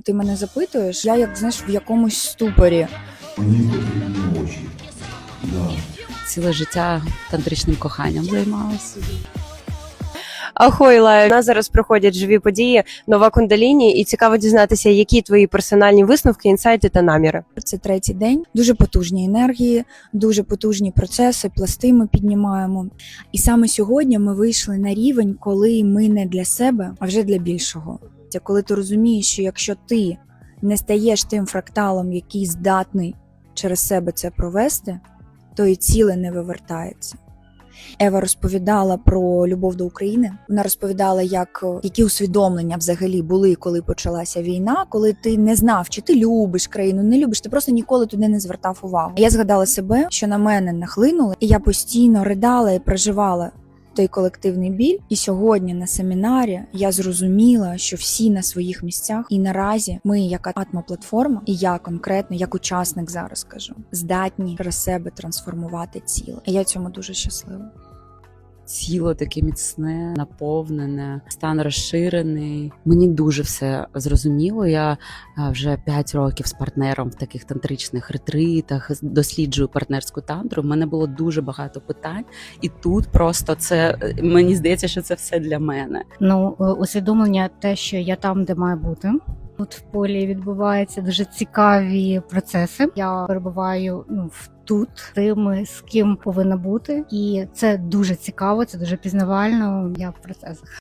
ти мене запитуєш, я як знаєш в якомусь ступорі. Мені потрібні очі. Да. Ціле життя тантричним коханням займалася. Ахойла, у нас зараз проходять живі події, нова кундаліні, і цікаво дізнатися, які твої персональні висновки, інсайти та наміри. Це третій день. Дуже потужні енергії, дуже потужні процеси, пласти ми піднімаємо. І саме сьогодні ми вийшли на рівень, коли ми не для себе, а вже для більшого. Це коли ти розумієш, що якщо ти не стаєш тим фракталом, який здатний через себе це провести, то і ціле не вивертається. Ева розповідала про любов до України. Вона розповідала, як які усвідомлення взагалі були, коли почалася війна, коли ти не знав, чи ти любиш країну, не любиш, ти просто ніколи туди не звертав увагу. Я згадала себе, що на мене нахлинуло, і я постійно ридала і проживала той колективний біль. І сьогодні на семінарі я зрозуміла, що всі на своїх місцях, і наразі ми, як атмоплатформа, і я конкретно, як учасник зараз кажу, здатні через себе трансформувати ціле. І я цьому дуже щаслива. Тіло таке міцне, наповнене, стан розширений. Мені дуже все зрозуміло. Я вже 5 років з партнером в таких тантричних ретритах досліджую партнерську тантру. У мене було дуже багато питань, і тут просто це е, мені здається, що це все для мене. Ну, е, усвідомлення те, що я там, де маю бути. Тут в полі відбуваються дуже цікаві процеси. Я перебуваю ну в тут тими, з ким повинна бути, і це дуже цікаво, це дуже пізнавально. Я в процесах.